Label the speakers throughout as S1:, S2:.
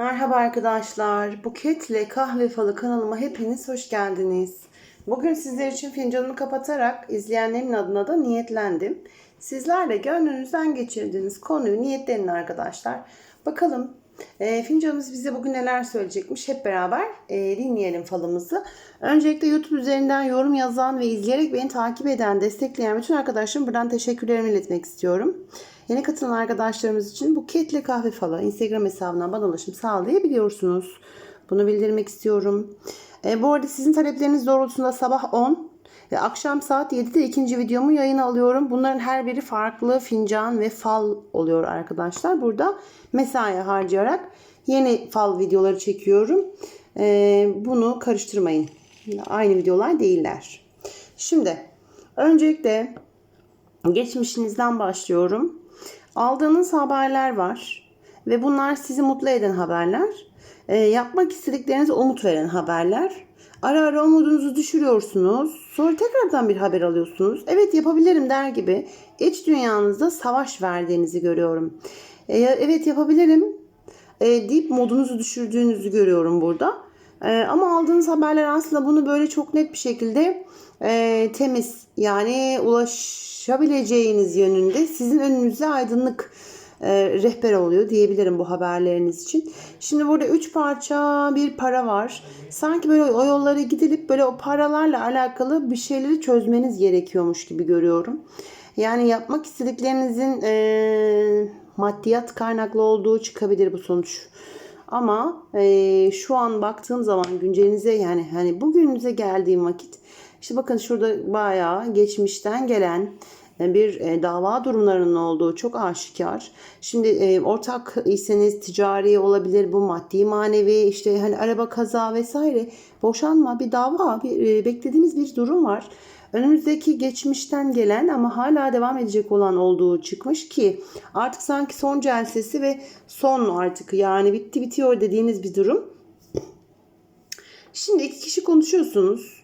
S1: Merhaba arkadaşlar. Buketle Kahve Falı kanalıma hepiniz hoş geldiniz. Bugün sizler için fincanımı kapatarak izleyenlerin adına da niyetlendim. Sizler de gönlünüzden geçirdiğiniz konuyu niyetlenin arkadaşlar. Bakalım e, fincanımız bize bugün neler söyleyecekmiş hep beraber e, dinleyelim falımızı. Öncelikle YouTube üzerinden yorum yazan ve izleyerek beni takip eden, destekleyen bütün arkadaşlarım buradan teşekkürlerimi iletmek istiyorum. Yeni katılan arkadaşlarımız için Buketle Kahve Falı Instagram hesabından bana ulaşım sağlayabiliyorsunuz. Bunu bildirmek istiyorum. E, bu arada sizin talepleriniz doğrultusunda sabah 10 ve akşam saat 7'de ikinci videomu yayına alıyorum. Bunların her biri farklı fincan ve fal oluyor arkadaşlar. Burada mesai harcayarak yeni fal videoları çekiyorum. E, bunu karıştırmayın. Aynı videolar değiller. Şimdi öncelikle geçmişinizden başlıyorum. Aldığınız haberler var ve bunlar sizi mutlu eden haberler. E, yapmak istediklerinize umut veren haberler. Ara ara umudunuzu düşürüyorsunuz. Sonra tekrardan bir haber alıyorsunuz. Evet yapabilirim der gibi iç dünyanızda savaş verdiğinizi görüyorum. E, evet yapabilirim e, deyip modunuzu düşürdüğünüzü görüyorum burada. E, ama aldığınız haberler aslında bunu böyle çok net bir şekilde e, temiz yani ulaşabileceğiniz yönünde sizin önünüze aydınlık e, rehber oluyor diyebilirim bu haberleriniz için. Şimdi burada 3 parça bir para var. Sanki böyle o yollara gidilip böyle o paralarla alakalı bir şeyleri çözmeniz gerekiyormuş gibi görüyorum. Yani yapmak istediklerinizin e, maddiyat kaynaklı olduğu çıkabilir bu sonuç. Ama e, şu an baktığım zaman güncelinize yani hani bugününüze geldiğim vakit işte bakın şurada bayağı geçmişten gelen bir e, dava durumlarının olduğu çok aşikar. Şimdi e, ortak iseniz ticari olabilir bu maddi manevi işte hani araba kaza vesaire boşanma bir dava bir e, beklediğiniz bir durum var. Önümüzdeki geçmişten gelen ama hala devam edecek olan olduğu çıkmış ki artık sanki son celsesi ve son artık yani bitti bitiyor dediğiniz bir durum. Şimdi iki kişi konuşuyorsunuz.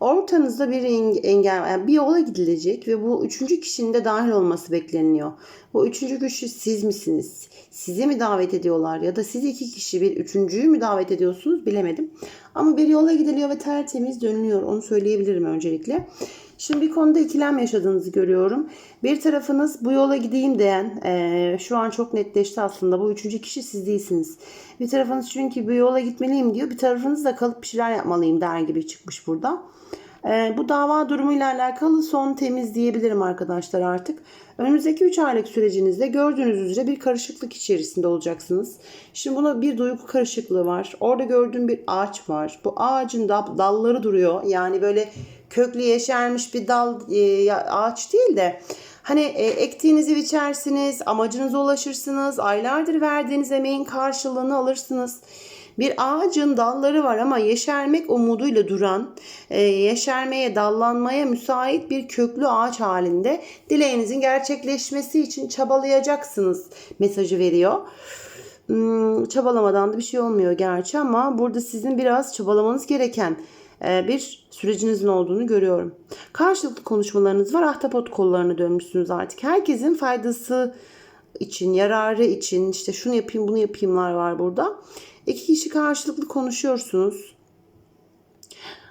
S1: Ortanızda bir engel, yani bir yola gidilecek ve bu üçüncü kişinin de dahil olması bekleniyor. Bu üçüncü kişi siz misiniz? Sizi mi davet ediyorlar ya da siz iki kişi bir üçüncüyü mü davet ediyorsunuz bilemedim. Ama bir yola gidiliyor ve tertemiz dönülüyor onu söyleyebilirim öncelikle. Şimdi bir konuda ikilem yaşadığınızı görüyorum. Bir tarafınız bu yola gideyim diyen e, şu an çok netleşti aslında. Bu üçüncü kişi siz değilsiniz. Bir tarafınız çünkü bu yola gitmeliyim diyor. Bir tarafınız da kalıp bir şeyler yapmalıyım der gibi çıkmış burada. E, bu dava durumuyla alakalı son temiz diyebilirim arkadaşlar artık. Önümüzdeki 3 aylık sürecinizde gördüğünüz üzere bir karışıklık içerisinde olacaksınız. Şimdi buna bir duygu karışıklığı var. Orada gördüğüm bir ağaç var. Bu ağacın da dalları duruyor. Yani böyle köklü yeşermiş bir dal e, ağaç değil de hani e, ektiğinizi biçersiniz, amacınıza ulaşırsınız, aylardır verdiğiniz emeğin karşılığını alırsınız. Bir ağacın dalları var ama yeşermek umuduyla duran, e, yeşermeye, dallanmaya müsait bir köklü ağaç halinde dileğinizin gerçekleşmesi için çabalayacaksınız mesajı veriyor. Hmm, çabalamadan da bir şey olmuyor gerçi ama burada sizin biraz çabalamanız gereken bir sürecinizin olduğunu görüyorum. Karşılıklı konuşmalarınız var. Ahtapot kollarını dönmüşsünüz artık. Herkesin faydası için, yararı için işte şunu yapayım bunu yapayımlar var burada. İki kişi karşılıklı konuşuyorsunuz.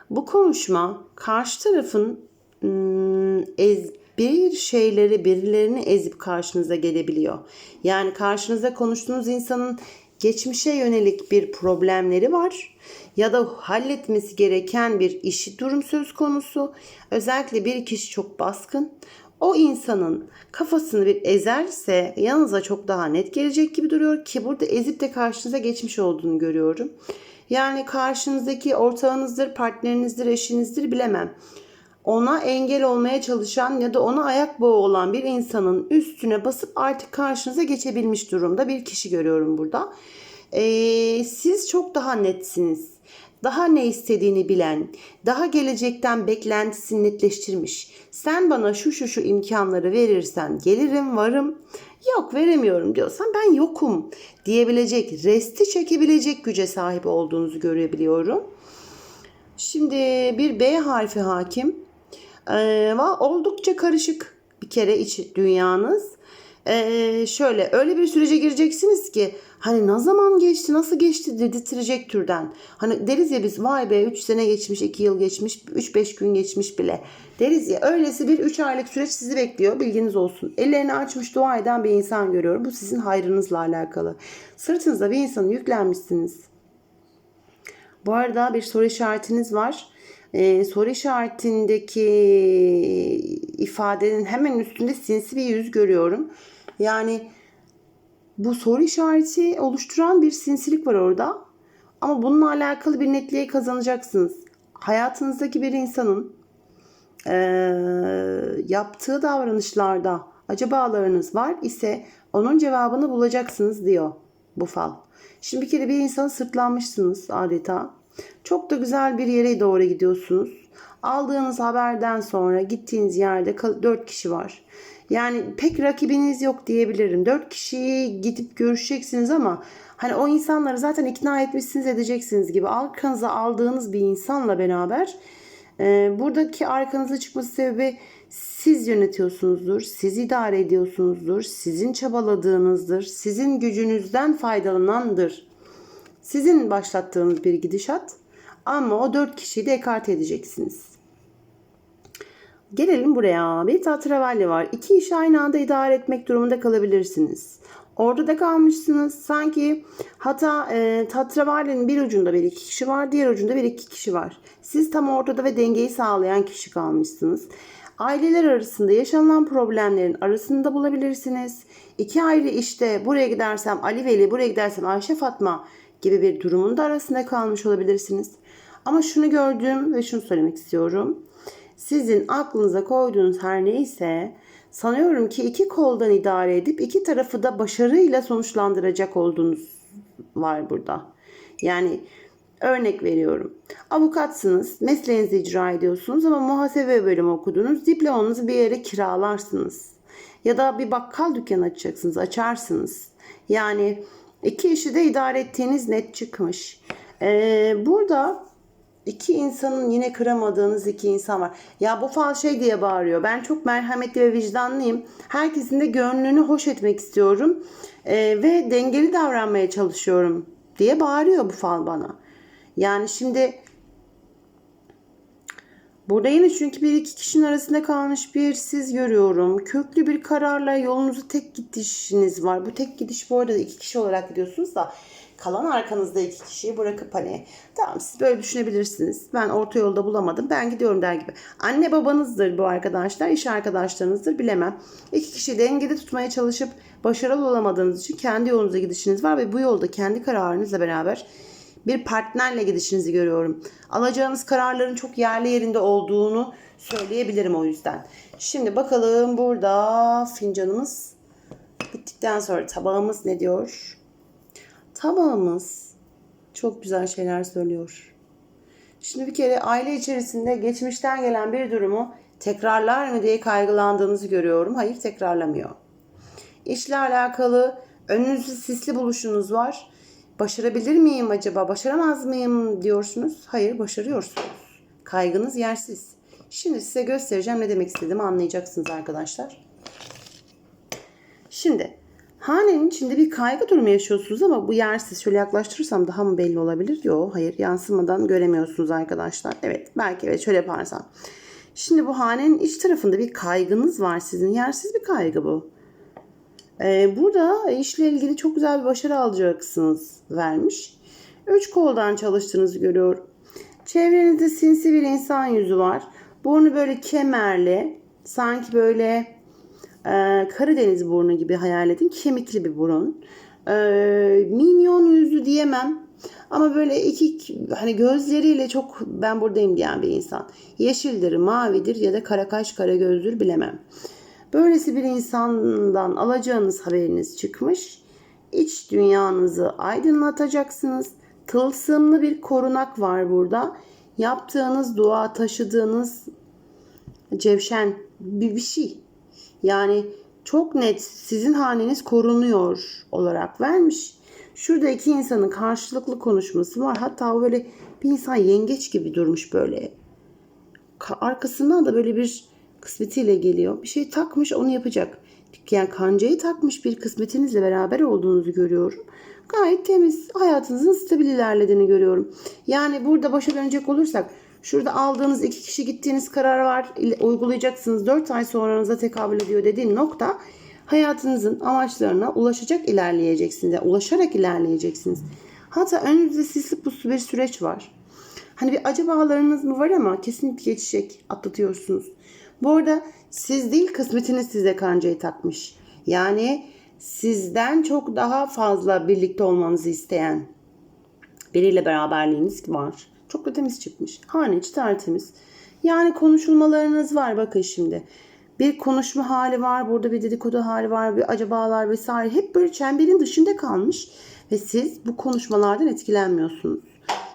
S1: Bu konuşma karşı tarafın ım, ez, bir şeyleri birilerini ezip karşınıza gelebiliyor. Yani karşınıza konuştuğunuz insanın geçmişe yönelik bir problemleri var ya da halletmesi gereken bir işi durum söz konusu. Özellikle bir kişi çok baskın. O insanın kafasını bir ezerse yanınıza çok daha net gelecek gibi duruyor ki burada ezip de karşınıza geçmiş olduğunu görüyorum. Yani karşınızdaki ortağınızdır, partnerinizdir, eşinizdir bilemem. Ona engel olmaya çalışan ya da ona ayak bağı olan bir insanın üstüne basıp artık karşınıza geçebilmiş durumda bir kişi görüyorum burada. Ee, siz çok daha netsiniz daha ne istediğini bilen, daha gelecekten beklentisini netleştirmiş. Sen bana şu şu şu imkanları verirsen gelirim, varım. Yok veremiyorum diyorsan ben yokum diyebilecek, resti çekebilecek güce sahip olduğunuzu görebiliyorum. Şimdi bir B harfi hakim. Ee, oldukça karışık bir kere içi dünyanız. Ee, şöyle öyle bir sürece gireceksiniz ki Hani ne zaman geçti, nasıl geçti dedirtecek türden. Hani deriz ya biz vay be 3 sene geçmiş, 2 yıl geçmiş, 3-5 gün geçmiş bile. Deriz ya öylesi bir 3 aylık süreç sizi bekliyor bilginiz olsun. Ellerini açmış dua eden bir insan görüyorum. Bu sizin hayrınızla alakalı. Sırtınızda bir insanı yüklenmişsiniz. Bu arada bir soru işaretiniz var. Ee, soru işaretindeki ifadenin hemen üstünde sinsi bir yüz görüyorum. Yani bu soru işareti oluşturan bir sinsilik var orada. Ama bununla alakalı bir netliğe kazanacaksınız. Hayatınızdaki bir insanın eee, yaptığı davranışlarda acabalarınız var ise onun cevabını bulacaksınız diyor bu fal. Şimdi bir kere bir insanı sırtlanmışsınız adeta. Çok da güzel bir yere doğru gidiyorsunuz. Aldığınız haberden sonra gittiğiniz yerde 4 kişi var. Yani pek rakibiniz yok diyebilirim. 4 kişiyi gidip görüşeceksiniz ama hani o insanları zaten ikna etmişsiniz edeceksiniz gibi. Arkanıza aldığınız bir insanla beraber e, buradaki arkanıza çıkması sebebi siz yönetiyorsunuzdur, siz idare ediyorsunuzdur, sizin çabaladığınızdır, sizin gücünüzden faydalanandır. Sizin başlattığınız bir gidişat ama o dört kişiyi de ekarte edeceksiniz. Gelelim buraya. Bir tatravalli var. İki işi aynı anda idare etmek durumunda kalabilirsiniz. Orada da kalmışsınız. Sanki hatta e, tatravallinin bir ucunda bir iki kişi var. Diğer ucunda bir iki kişi var. Siz tam ortada ve dengeyi sağlayan kişi kalmışsınız. Aileler arasında yaşanılan problemlerin arasında bulabilirsiniz. İki ayrı işte buraya gidersem Ali Veli, buraya gidersem Ayşe Fatma gibi bir durumun da arasında kalmış olabilirsiniz. Ama şunu gördüm ve şunu söylemek istiyorum. Sizin aklınıza koyduğunuz her neyse sanıyorum ki iki koldan idare edip iki tarafı da başarıyla sonuçlandıracak olduğunuz var burada. Yani örnek veriyorum. Avukatsınız, mesleğinizi icra ediyorsunuz ama muhasebe bölümü okudunuz. Diplomanızı bir yere kiralarsınız. Ya da bir bakkal dükkanı açacaksınız, açarsınız. Yani iki işi de idare ettiğiniz net çıkmış. Ee, burada iki insanın yine kıramadığınız iki insan var. Ya bu fal şey diye bağırıyor. Ben çok merhametli ve vicdanlıyım. Herkesin de gönlünü hoş etmek istiyorum. Ee, ve dengeli davranmaya çalışıyorum diye bağırıyor bu fal bana. Yani şimdi Burada yine çünkü bir iki kişinin arasında kalmış bir siz görüyorum. Köklü bir kararla yolunuzu tek gidişiniz var. Bu tek gidiş bu arada iki kişi olarak gidiyorsunuz da kalan arkanızda iki kişiyi bırakıp hani tamam siz böyle düşünebilirsiniz. Ben orta yolda bulamadım. Ben gidiyorum der gibi. Anne babanızdır bu arkadaşlar. iş arkadaşlarınızdır bilemem. İki kişiyi dengede tutmaya çalışıp başarılı olamadığınız için kendi yolunuza gidişiniz var ve bu yolda kendi kararınızla beraber bir partnerle gidişinizi görüyorum. Alacağınız kararların çok yerli yerinde olduğunu söyleyebilirim o yüzden. Şimdi bakalım burada fincanımız bittikten sonra tabağımız ne diyor? Tabağımız çok güzel şeyler söylüyor. Şimdi bir kere aile içerisinde geçmişten gelen bir durumu tekrarlar mı diye kaygılandığınızı görüyorum. Hayır tekrarlamıyor. İşle alakalı önünüzde sisli buluşunuz var. Başarabilir miyim acaba? Başaramaz mıyım diyorsunuz. Hayır başarıyorsunuz. Kaygınız yersiz. Şimdi size göstereceğim ne demek istediğimi anlayacaksınız arkadaşlar. Şimdi hanenin içinde bir kaygı durumu yaşıyorsunuz ama bu yersiz. Şöyle yaklaştırırsam daha mı belli olabilir? Yok hayır yansımadan göremiyorsunuz arkadaşlar. Evet belki evet şöyle yaparsam. Şimdi bu hanenin iç tarafında bir kaygınız var sizin. Yersiz bir kaygı bu. Ee, burada işle ilgili çok güzel bir başarı alacaksınız vermiş. Üç koldan çalıştığınızı görüyorum. Çevrenizde sinsi bir insan yüzü var. Burnu böyle kemerli. Sanki böyle e, Karadeniz burnu gibi hayal edin. Kemikli bir burun. E, minyon yüzü diyemem. Ama böyle iki hani gözleriyle çok ben buradayım diyen bir insan. Yeşildir, mavidir ya da kara kaş kara gözdür bilemem. Böylesi bir insandan alacağınız haberiniz çıkmış. İç dünyanızı aydınlatacaksınız. Tılsımlı bir korunak var burada. Yaptığınız dua, taşıdığınız cevşen bir, şey. Yani çok net sizin haneniz korunuyor olarak vermiş. Şurada iki insanın karşılıklı konuşması var. Hatta böyle bir insan yengeç gibi durmuş böyle. Arkasından da böyle bir kısmetiyle geliyor. Bir şey takmış onu yapacak. Yani kancayı takmış bir kısmetinizle beraber olduğunuzu görüyorum. Gayet temiz, hayatınızın stabil ilerlediğini görüyorum. Yani burada başa dönecek olursak şurada aldığınız iki kişi gittiğiniz karar var, uygulayacaksınız 4 ay sonranıza tekabül ediyor dediğim nokta hayatınızın amaçlarına ulaşacak ilerleyeceksiniz. Yani ulaşarak ilerleyeceksiniz. Hatta önünüzde sisli puslu bir süreç var. Hani bir acabalarınız mı var ama kesinlikle geçecek. Atlatıyorsunuz. Bu arada siz değil kısmetiniz size kancayı takmış. Yani sizden çok daha fazla birlikte olmanızı isteyen biriyle beraberliğiniz var. Çok da temiz çıkmış. Hane içi tertemiz. Yani konuşulmalarınız var bakın şimdi. Bir konuşma hali var, burada bir dedikodu hali var, bir acabalar vesaire. Hep böyle çemberin dışında kalmış ve siz bu konuşmalardan etkilenmiyorsunuz.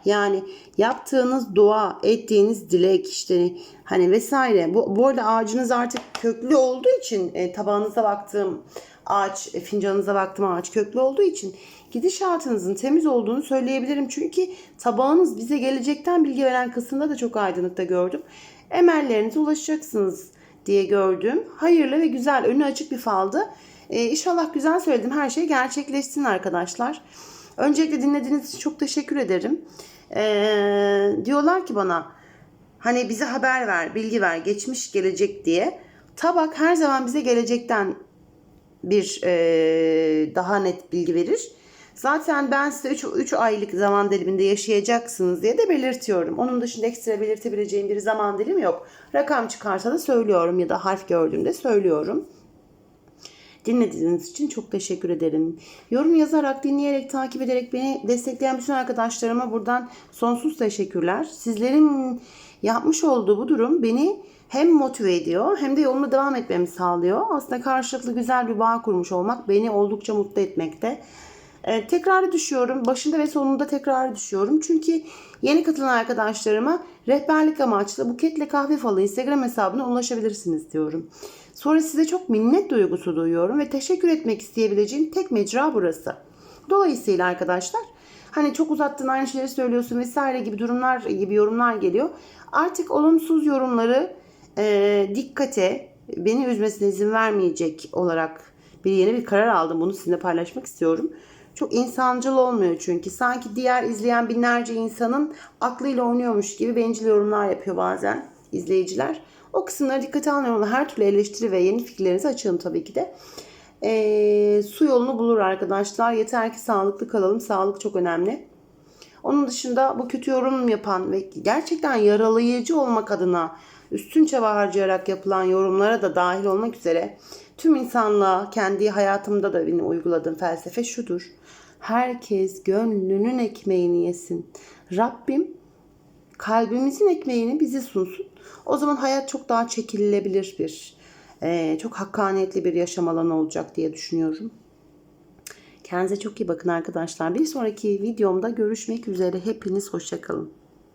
S1: Yani yaptığınız dua, ettiğiniz dilek işte hani vesaire. Bu, bu arada ağacınız artık köklü olduğu için e, tabağınıza baktığım ağaç, e, fincanınıza baktığım ağaç köklü olduğu için gidişatınızın temiz olduğunu söyleyebilirim. Çünkü tabağınız bize gelecekten bilgi veren kısımda da çok aydınlıkta gördüm. Emellerinize ulaşacaksınız diye gördüm. Hayırlı ve güzel, önü açık bir faldı. Ee, inşallah güzel söyledim. Her şey gerçekleşsin arkadaşlar. Öncelikle dinlediğiniz için çok teşekkür ederim. Ee, diyorlar ki bana hani bize haber ver, bilgi ver, geçmiş gelecek diye. Tabak her zaman bize gelecekten bir e, daha net bilgi verir. Zaten ben size 3 aylık zaman diliminde yaşayacaksınız diye de belirtiyorum. Onun dışında ekstra belirtebileceğim bir zaman dilimi yok. Rakam çıkarsa da söylüyorum ya da harf gördüğümde söylüyorum. Dinlediğiniz için çok teşekkür ederim. Yorum yazarak, dinleyerek, takip ederek beni destekleyen bütün arkadaşlarıma buradan sonsuz teşekkürler. Sizlerin yapmış olduğu bu durum beni hem motive ediyor hem de yoluma devam etmemi sağlıyor. Aslında karşılıklı güzel bir bağ kurmuş olmak beni oldukça mutlu etmekte. Ee, tekrarı düşüyorum. Başında ve sonunda tekrarı düşüyorum. Çünkü yeni katılan arkadaşlarıma rehberlik amaçlı Buketle Kahve Falı Instagram hesabına ulaşabilirsiniz diyorum. Sonra size çok minnet duygusu duyuyorum ve teşekkür etmek isteyebileceğim tek mecra burası. Dolayısıyla arkadaşlar hani çok uzattın aynı şeyleri söylüyorsun vesaire gibi durumlar gibi yorumlar geliyor. Artık olumsuz yorumları e, dikkate beni üzmesine izin vermeyecek olarak bir yeni bir karar aldım. Bunu sizinle paylaşmak istiyorum. Çok insancıl olmuyor çünkü. Sanki diğer izleyen binlerce insanın aklıyla oynuyormuş gibi bencil yorumlar yapıyor bazen izleyiciler. O kısımları dikkate almıyorum. Her türlü eleştiri ve yeni fikirlerinizi açığım tabii ki de. Ee, su yolunu bulur arkadaşlar. Yeter ki sağlıklı kalalım. Sağlık çok önemli. Onun dışında bu kötü yorum yapan ve gerçekten yaralayıcı olmak adına üstün çaba harcayarak yapılan yorumlara da dahil olmak üzere tüm insanlığa kendi hayatımda da benim uyguladığım felsefe şudur. Herkes gönlünün ekmeğini yesin. Rabbim kalbimizin ekmeğini bize sunsun. O zaman hayat çok daha çekilebilir bir, eee, çok hakkaniyetli bir yaşam alanı olacak diye düşünüyorum. Kendinize çok iyi bakın arkadaşlar. Bir sonraki videomda görüşmek üzere. Hepiniz hoşçakalın.